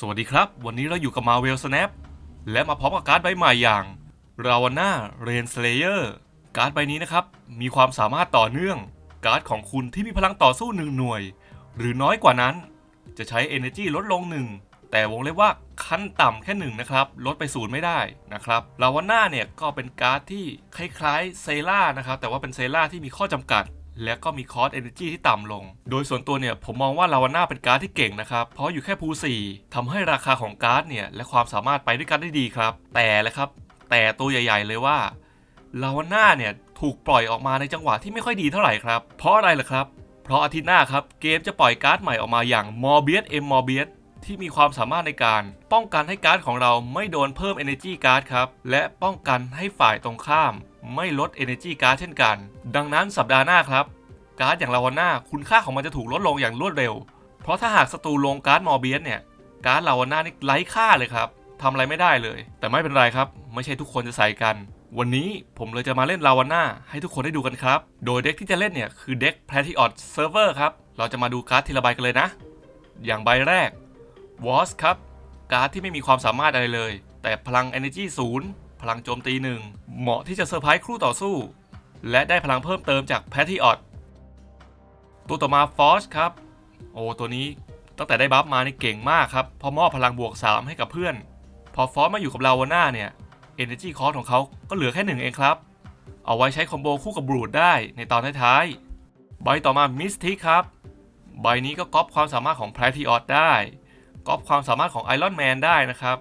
สวัสดีครับ วันนี้เราอยู่กับ Marvel Snap และมาพร้อมกับการ์ดใบใหม่อย่าง r a v a n a Rain Slayer การ์ดใบนี้นะครับ มีความสามารถต่อเนื่อง การ์ดของคุณที่มีพลังต่อสู้หนึ่งหน่วย หรือน้อยกว่านั้น จะใช้ Energy ลดลงหนึ่งแต่วงเล็บว่าขั้นต่ำแค่หนึ่งนะครับ ลดไปศูนย์ไม่ได้นะครับลาวาน่าเนี่ยก็เป็นการ์ดที่คล้ายๆเซล่านะครับ แต่ว่าเป็นเซล่าที่มีข้อจำกัด และก็มีคอร์สเอเนจีที่ต่ำลง โดยส่วนตัวเนี่ยผมมองว่าลาวาน่าเป็นการ์ดที่เก่งนะครับ เพราะอยู่แค่ภู4ทำให้ราคาของการ์ดเนี่ยและความสามารถไปด้วยกันได้ดีครับ แต่และครับ แต่ตัวใหญ่ ๆ เลยว่าลาวาน่าเนี่ยถูกปล่อยออกมาในจังหวะที่ไม่ค่อยดีเท่าไหร่ครับ เพราะอะไรล่ะครับ เพราะอาทิตย์หน้าครับเกมจะปล่อยการ์ดใหม่ออกมาอย่าง Morbius M Morbius ที่มีความสามารถในการป้องกันให้การ์ดของเราไม่โดนเพิ่ม Energy Card ครับ และป้องกันให้ฝ่ายตรงข้าม ไม่ลด Energy Card เช่นกัน ดังนั้นสัปดาห์หน้าครับ การ์ดอย่างลาวาน่าคุณค่าของมันจะถูกลดลงอย่างรวดเร็ว เพราะถ้าหากศัตรูลงการ์ดมอร์เบียสเนี่ย การ์ดลาวาน่านี่ไร้ค่าเลยครับทำอะไรไม่ได้เลย แต่ไม่เป็นไรครับ ไม่ใช่ทุกคนจะใส่กัน วันนี้ผมเลยจะมาเล่นลาวาน่าให้ทุกคนได้ดูกันครับ โดยเด็กที่จะเล่นเนี่ยคือเด็ก p l a t i o t Server ครับ เราจะมาดูการ์ดทีละใบกันเลยนะ อย่างใบแรก w a s ครับ การ์ดที่ไม่มีความสามารถอะไรเลย แต่พลัง Energy 0 พลังโจมตีหนึ่งเหมาะที่จะเซอร์ไพรส์คู่ต่อสู้ และได้พลังเพิ่มเติมจาก p a t r i o t ตัวต่อมาฟอสครับ โอ้ตัวนี้ตั้งแต่ได้บัฟมานี่เก่งมากครับพอมอบพลังบวก 3 ให้กับเพื่อน พอฟอสมาอยู่กับลาวาน่าเนี่ย Energy Cost ของเขาก็เหลือแค่หนึ่งเองครับ เอาไว้ใช้คอมโบคู่กับบรูดได้ในตอนท้ายๆใบต่อมามิสทิกครับ ใบนี้ก็ก๊อปความสามารถของ p r a t i o t ได้ก๊อปความสามารถของไอรอนแมนได้นะครับ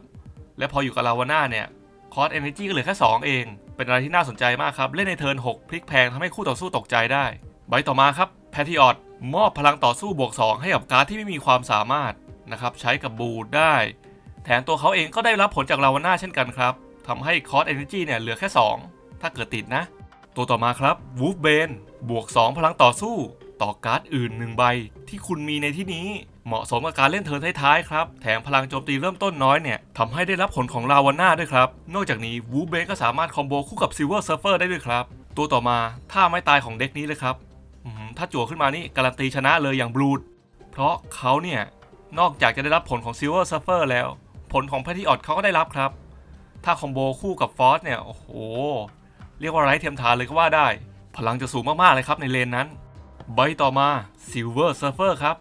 และพออยู่กับลาวาน่าเนี่ย คอร์สเอเนจีก็เหลือแค่ 2 เอง เป็นอะไรที่น่าสนใจมากครับ เล่นในเทิร์น6พลิกแพงทำให้คู่ต่อสู้ตกใจได้ ใบต่อมาครับแพทิออตมอบพลังต่อสู้บวก 2 ให้กับการ์ดที่ไม่มีความสามารถนะครับใช้กับบูดได้ แถมตัวเขาเองก็ได้รับผลจากลาวาน่าเช่นกันครับทำให้คอร์สเอเนจีเนี่ยเหลือแค่ 2 ถ้าเกิดติดนะ ตัวต่อมาครับวูฟเบนบวก 2 พลังต่อสู้ ต่อการ์ดอื่น 1 ใบที่คุณมีในที่นี้ เหมาะสมกับการเล่นเทิร์นท้ายๆครับ แถมพลังโจมตีเริ่มต้นน้อยเนี่ยทำให้ได้รับผลของลาวาน่าด้วยครับ นอกจากนี้วูเบก็สามารถคอมโบคู่กับซิลเวอร์เซิร์ฟเฟอร์ได้ด้วยครับ ตัวต่อมาท่าไม้ตายของเด็กนี้เลยครับถ้าจั่วขึ้นมานี่การันตีชนะเลยอย่างบลูด เพราะเขาเนี่ยนอกจากจะได้รับผลของซิลเวอร์เซิร์ฟเฟอร์แล้ว ผลของแพทิออตเขาก็ได้รับครับ ถ้าคอมโบคู่กับฟอสเนี่ยโอ้โหเรียกว่าไร้เทียมทานเลยก็ว่าได้ พลังจะสูงมากๆเลยครับในเลนนั้น ใบต่อมา Silver Surfer ครับ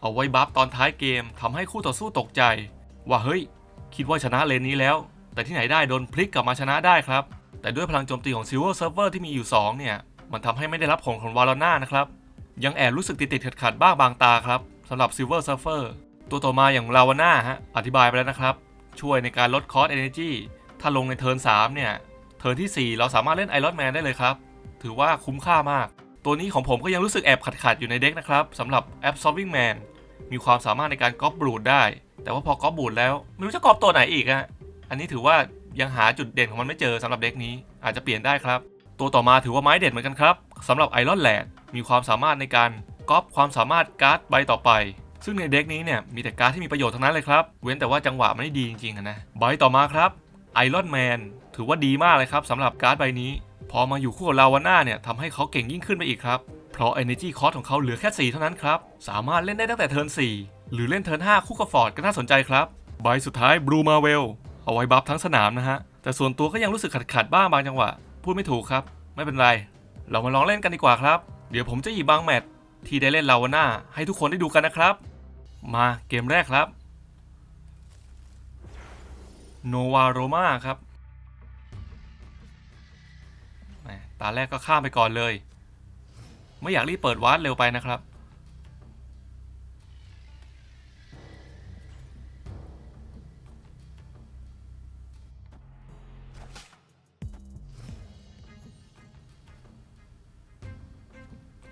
เอาไว้บัฟตอนท้ายเกมทำให้คู่ต่อสู้ตกใจ ว่าเฮ้ย คิดว่าชนะเลนนี้แล้ว แต่ที่ไหนได้โดนพลิกกลับมาชนะได้ครับ แต่ด้วยพลังโจมตีของ Silver Surfer ที่มีอยู่ 2 เนี่ย มันทำให้ไม่ได้รับผลของวาลอน่านะครับ ยังแอบรู้สึกติดติดขัดขัดบ้างบางตาครับสำหรับ Silver Surfer ตัวต่อมาอย่างลาวาน่าฮะอธิบายไปแล้วนะครับ ช่วยในการลดคอส Energy ถ้าลงในเทิร์น3เนี่ยเทิร์นทีสี่ 4 เราสามารถเล่นไอรอนแมนได้เลยครับ ถือว่าคุ้มค่ามาก ตัวนี้ของผมก็ยังรู้สึกแอบขัดๆอยู่ในเด็กนะครับสำหรับ Absorbing Man มีความสามารถในการก๊อปบูดได้ แต่ว่าพอก๊อปบูดแล้ว ไม่รู้จะก๊อปตัวไหนอีกอะอันนี้ถือว่ายังหาจุดเด่นของมันไม่เจอสำหรับเด็กนี้อาจจะเปลี่ยนได้ครับ ตัวต่อมาถือว่าไม้เด็ดเหมือนกันครับสำหรับไอรอนแลดมีความสามารถในการก๊อปความสามารถการ์ดใบต่อไป ซึ่งในเด็กนี้เนี่ยมีแต่การ์ดที่มีประโยชน์ทั้งนั้นเลยครับ เว้นแต่ว่าจังหวะมันไม่ดีจริงๆอะนะใบต่อมาครับไอรอนแมนถือว่าดีมากเลยครับสำหรับการ์ดใบนี้ พอมาอยู่คู่กับลาวาน่าเนี่ยทำให้เขาเก่งยิ่งขึ้นไปอีกครับ เพราะ Energy Cost ของเขาเหลือแค่ 4 เท่านั้นครับ สามารถเล่นได้ตั้งแต่เทิร์น4 หรือเล่นเทิร์น5คู่กับฟอร์ดก็น่าสนใจครับ ใบสุดท้ายบลูมาเวลเอาไว้บัฟทั้งสนามนะฮะ แต่ส่วนตัวก็ยังรู้สึกขัดขัดๆบ้างบางจังหวะ พูดไม่ถูกครับ ไม่เป็นไร เรามาลองเล่นกันดีกว่าครับ เดี๋ยวผมจะหยิบบางแมตช์ที่ได้เล่นลาวาน่าให้ทุกคนได้ดูกันนะครับ มาเกมแรกครับโนวาโรมาครับ ตาแรกก็ข้ามไปก่อนเลย ไม่อยากรีบเปิดวาร์ดเร็วไปนะครับ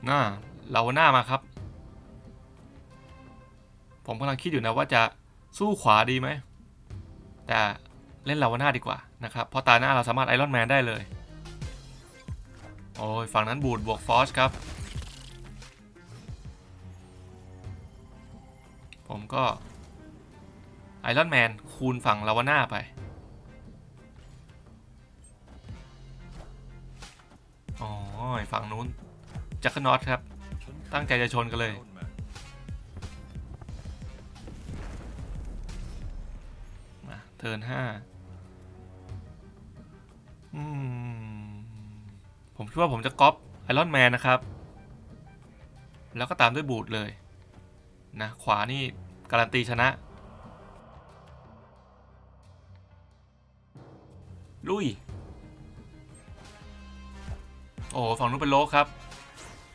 น้าเราหน้ามาครับ ผมกำลังคิดอยู่นะว่าจะสู้ขวาดีไหม แต่เล่นลาวาน่าดีกว่านะครับ เพราะตาหน้าเราสามารถไอรอนแมนได้เลย โอ้ยฝั่งนั้นบูดบวกฟอสครับ ผมก็ไอรอนแมนคูณฝั่งลาวาน่าไป อ๋อฝั่งนู้นจักรนอตครับ ตั้งใจจะชนกันเลยเทิร์นห้าอืม ผมคิดว่าผมจะก๊อปไอรอนแมนนะครับ แล้วก็ตามด้วยบูทเลยนะขวานี่การันตีชนะ ลุย โอ้ฝั่งนู้นเป็นโลครับ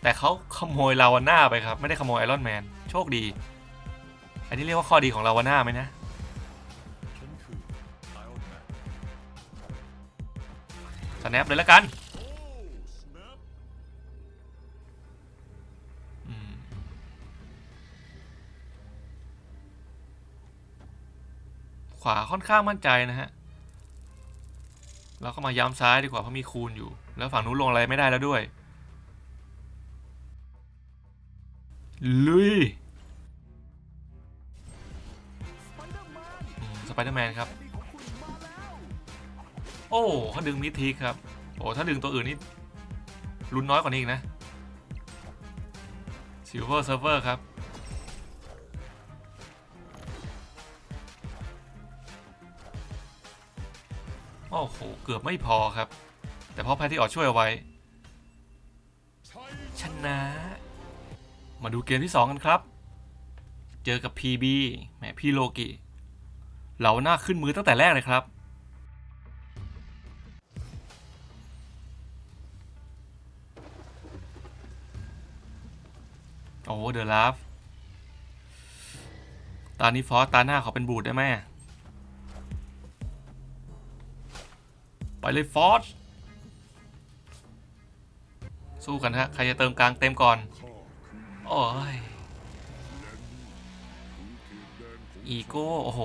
แต่เขาขโมยลาวาน่าไปครับ ไม่ได้ขโมยไอรอนแมน โชคดี อันนี้เรียกว่าข้อดีของลาวาน่าไหมนะแมนสแนปเลยแล้วกัน ขวาค่อนข้างมั่นใจนะฮะ เราก็มาย้ำซ้ายดีกว่าเพราะมีคูณอยู่ แล้วฝั่งนู้นลงอะไรไม่ได้แล้วด้วย ลุยสไปเดอร์แมนครับ โอ้เขาดึงมิดทีครับ โอ้ถ้าดึงตัวอื่นนี่ลุ้นน้อยกว่านี้อีกนะซิลเวอร์เซิร์ฟเวอร์ครับ โอ้โห เกือบไม่พอครับ แต่พ่อแพทย์ที่ออกช่วยเอาไว้ ชนะ มาดูเกมที่ 2 กันครับ เจอกับ PB แหมพี่โลกิเราหน้าขึ้นมือตั้งแต่แรกเลยครับ โอ้เดอะลาฟตานี้ฟอสตาหน้าเขาเป็นบูดได้ไหม ไปเลยฟอสสู้กันฮะ ใครจะเติมกลางเต็มก่อนข้อโอ้ย อีโก้ โอ้โห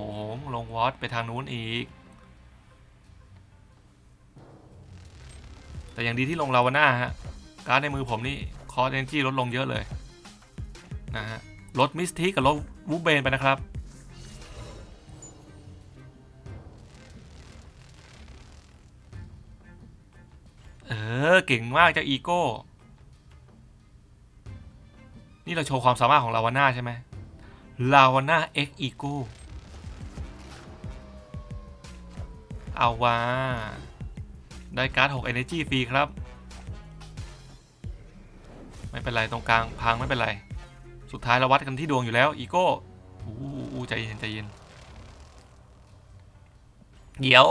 ลงวอตไปทางนู้นอีก แต่อย่างดีที่ลงลาวาน่าฮะ การดในมือผมนี่ คอร์เอนจีลดลงเยอะเลย นะฮะ ลดมิสทิกกับลดวูเบนไปนะครับ ออเก่งมากเจ้าอีโก้ นี่เราโชว์ความสามารถของลาวาน่าใช่ไหมลาวาน่าเอ็กอีโก้ เอาว่า ได้การ์ด 6 Energy ฟรีครับ ไม่เป็นไร ตรงกลางพังไม่เป็นไร สุดท้ายเราวัดกันที่ดวงอยู่แล้วอีโก้อู้อู้ใจเย็นใจเย็น เดี๋ยว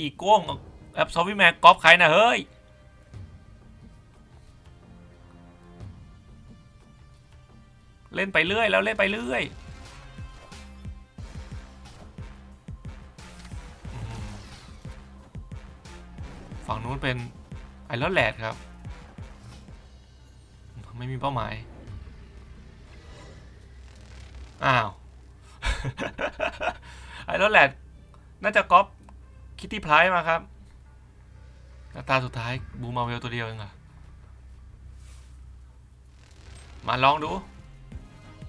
อีโก้แอบซอฟวี่แมกกอล์ฟใครนะเฮ้ย เล่นไปเรื่อยแล้วเล่นไปเรื่อยฝั่งนู้นเป็นไอรอนแลดครับ ไม่มีเป้าหมาย อ้าว ไอรอนแลดน่าจะก๊อปคิตตี้ไพรมาครับตาสุดท้ายบูมาเวลตัวเดียวเองเหรอมาลองดู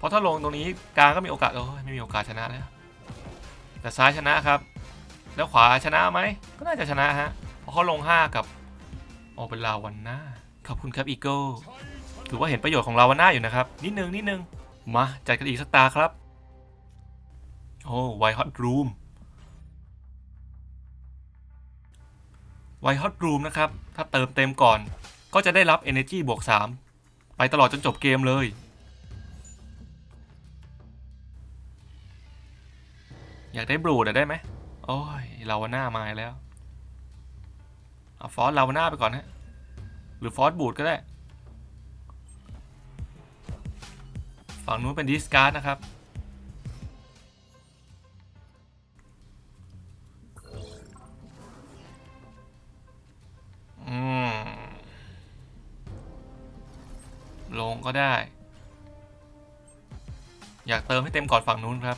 ราะถ้าลงตรงนี้กลางก็มีโอกาสโอ้ยไม่มีโอกาสชนะแล้วแต่ซ้ายชนะครับ แล้วขวาชนะไหมก็น่าจะชนะฮะเพราะเขาลง 5 กับโอเป็นลาวันน่าขอบคุณครับอีโก้ถือว่าเห็นประโยชน์ของลาวันน่าอยู่นะครับ นิดนึงนิดนึงมาจัดกันอีกสักตาครับ โอ้ไวฮอตรูมไวฮอตรูมนะครับ ถ้าเติมเต็มก่อนก็จะได้รับ Energy บวก 3 ไปตลอดจนจบเกมเลย อยากได้บลูดได้ไหมโอ้ยลาวาน่ามาแล้ว เอาฟอสลาวาน่าไปก่อนฮะหรือฟอสบูดก็ได้ ฝั่งนู้นเป็นดิสการ์ดนะครับ อืม ลงก็ได้ อยากเติมให้เต็มก่อนฝั่งนู้นครับ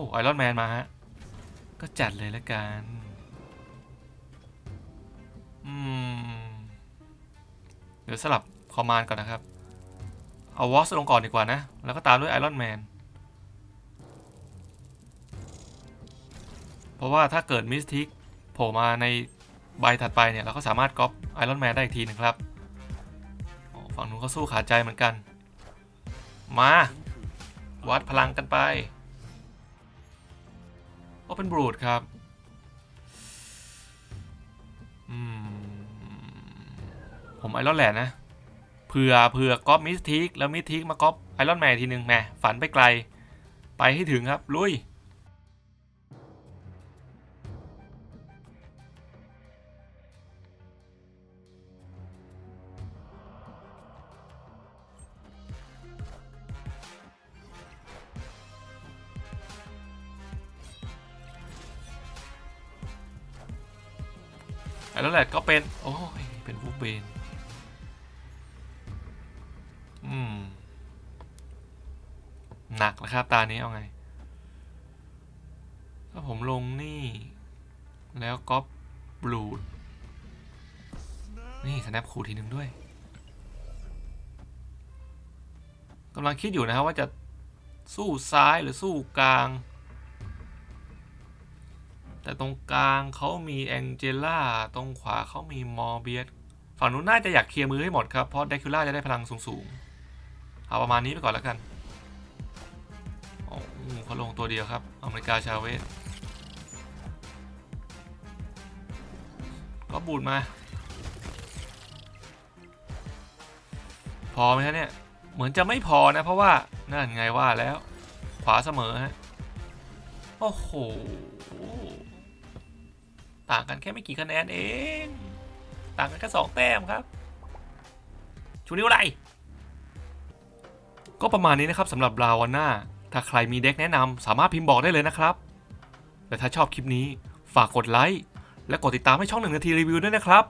อ้ไอรอนแมนมาฮะ ก็จัดเลยล้วกัน อืม เดี๋ยวสลับคอมมานด์ก่อนนะครับ เอาวอสลงก่อนดีกว่านะ แล้วก็ตามด้วยไอรอนแมน เพราะว่าถ้าเกิดมิสทิกโผล่มาในใบถัดไปเนี่ย เราก็สามารถก๊อปไอรอนแมนได้อีกทีหนึงครับ ฝั่งนู้นเขาสู้ขาดใจเหมือนกัน มา วัดพลังกันไป ก็เป็นบรูดครับผมไอรอนแลนนะเผื่อเผื่อก๊อปมิสทิกแล้วมิสทิกมาก๊อปไอรอนแมนทีหนึ่งแหมฝันไปไกล ไปให้ถึงครับ ลุย ไอรอนแลนด์ก็เป็น โอ้ยเป็นวูเบนอืม หนักแล้วครับ ตานี้เอาไง ถ้าผมลงนี่ แล้วก็บลูด นี่สแนปคูทีหนึ่งด้วยกำลังคิดอยู่นะครับว่าจะสู้ซ้ายหรือสู้กลาง แต่ตรงกลางเขามีแองเจล่าตรงขวาเขามีมอร์เบียสฝั่งนู้นน่าจะอยากเคลียร์มือให้หมดครับ เพราะเดคิล่าจะได้พลังสูงๆ เอาประมาณนี้ไปก่อนแล้วกันโอ้เขาลงตัวเดียวครับ อเมริกาชาเวสก็บูดมา พอไหมฮะเนี่ย เหมือนจะไม่พอนะ เพราะว่านั่นไงว่าแล้ว ขวาเสมอฮะ โอ้โห ต่างกันแค่ไม่กี่คะแนนเอง ต่างกันแค่สองแต้มครับ ชูนิ้วอะไร ก็ประมาณนี้นะครับสำหรับลาวาน่า ถ้าใครมีเด็กแนะนำสามารถพิมพ์บอกได้เลยนะครับ และถ้าชอบคลิปนี้ฝากกดไลค์และกดติดตามให้ช่องหนึ่งนาทีรีวิวด้วยนะครับ